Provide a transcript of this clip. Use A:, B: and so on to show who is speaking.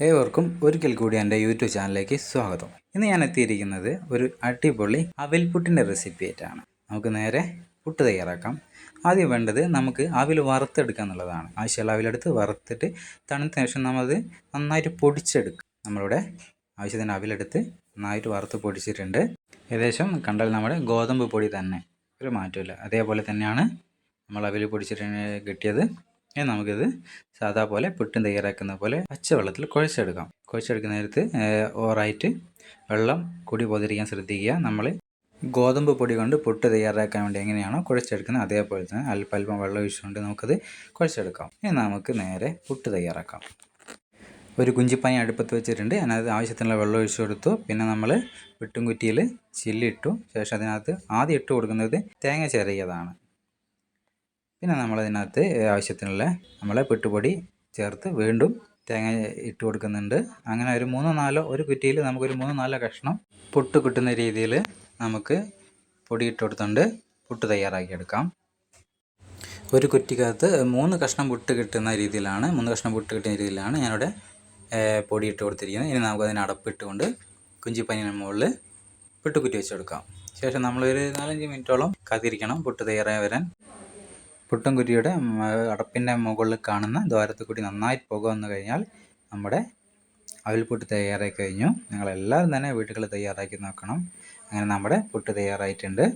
A: ഏവർക്കും ഒരിക്കൽ കൂടി എന്റെ യൂട്യൂബ് ചാനലിലേക്ക് സ്വാഗതം. ഇന്ന് ഞാൻ എത്തിയിരിക്കുന്നത് ഒരു അടിപൊളി അവിൽപുട്ടിന്റെ റെസിപ്പി ആയിട്ടാണ്. നമുക്ക് നേരെ പുട്ട് തയ്യാറാക്കാം. ആദ്യം വേണ്ടത് നമുക്ക് അവിൽ വറുത്തെടുക്കുക എന്നുള്ളതാണ്. ആവശ്യമുള്ള അവിലെടുത്ത് വറുത്തിട്ട് തണുത്ത ശേഷം നമ്മളത് നന്നായിട്ട് പൊടിച്ചെടുക്കും. നമ്മളിവിടെ ആവശ്യത്തിന് അവിലെടുത്ത് നന്നായിട്ട് വറുത്ത് പൊടിച്ചിട്ടുണ്ട്. ഏകദേശം കണ്ടാൽ നമ്മുടെ ഗോതമ്പ് പൊടി തന്നെ. ഒരു മാറ്റമില്ല അതേപോലെ തന്നെയാണ് നമ്മൾ അവിൽ പൊടിച്ചിട്ട് കിട്ടിയത്. ഇനി നമുക്കിത് സാധാ പോലെ പുട്ടും തയ്യാറാക്കുന്ന പോലെ പച്ചവെള്ളത്തിൽ കുഴച്ചെടുക്കാം. കുഴച്ചെടുക്കുന്ന നേരത്ത് ഓറായിട്ട് വെള്ളം കൂടി പോതിരിക്കാൻ ശ്രദ്ധിക്കുക. നമ്മൾ ഗോതമ്പ് പൊടി കൊണ്ട് പുട്ട് തയ്യാറാക്കാൻ വേണ്ടി എങ്ങനെയാണോ കുഴച്ചെടുക്കുന്നത് അതേപോലെ തന്നെ അല്പല്പം അല്പം വെള്ളം ഒഴിച്ചുകൊണ്ട് നമുക്കത് കുഴച്ചെടുക്കാം. ഇനി നമുക്ക് നേരെ പുട്ട് തയ്യാറാക്കാം. ഒരു കുഞ്ചിപ്പനി അടുപ്പത്ത് വെച്ചിട്ടുണ്ട്. അതിനകത്ത് ആവശ്യത്തിനുള്ള വെള്ളം ഒഴിച്ചു കൊടുത്തു. പിന്നെ നമ്മൾ വെട്ടും കുറ്റിയിൽ ചില്ലിട്ടു ശേഷം അതിനകത്ത് ആദ്യം ഇട്ട് കൊടുക്കുന്നത് തേങ്ങ ചിരകിയതാണ്. പിന്നെ നമ്മൾ അതിനകത്ത് ആവശ്യത്തിനുള്ള നമ്മളെ പെട്ടുപൊടി ചേർത്ത് വീണ്ടും തേങ്ങ ഇട്ട് കൊടുക്കുന്നുണ്ട്. അങ്ങനെ ഒരു മൂന്നോ നാലോ ഒരു കുറ്റിയിൽ നമുക്കൊരു മൂന്നോ നാലോ കഷ്ണം പുട്ട് കിട്ടുന്ന രീതിയിൽ നമുക്ക് പൊടി ഇട്ട് കൊടുത്തുകൊണ്ട് പുട്ട് തയ്യാറാക്കിയെടുക്കാം ഒരു കുറ്റിക്കകത്ത് മൂന്ന് കഷ്ണം പുട്ട് കിട്ടുന്ന രീതിയിലാണ് മൂന്ന് കഷ്ണം പുട്ട് കിട്ടുന്ന രീതിയിലാണ് ഞാനിവിടെ പൊടി ഇട്ട് കൊടുത്തിരിക്കുന്നത്. ഇനി നമുക്ക് അതിന് അടപ്പിട്ടുകൊണ്ട് കുഞ്ചിപ്പനിന് മുകളിൽ പുട്ടുകുറ്റി വെച്ച് കൊടുക്കാം. ശേഷം നമ്മളൊരു നാലഞ്ച് മിനിറ്റോളം കാത്തിരിക്കണം പുട്ട് തയ്യാറായി വരാൻ. പുട്ടും കുറ്റിയുടെ അടപ്പിന്റെ മുകളിൽ കാണുന്ന ദ്വാരത്തിൽ കൂടി നന്നായി പുക വന്നു കഴിഞ്ഞാൽ നമ്മുടെ അവിൽപുട്ട് തയ്യാറായി കഴിഞ്ഞു. നിങ്ങളെല്ലാവരും തന്നെ വീട്ടുകളിൽ തയ്യാറാക്കി നോക്കണം. അങ്ങനെ നമ്മുടെ പുട്ട് തയ്യാറായിട്ടുണ്ട്.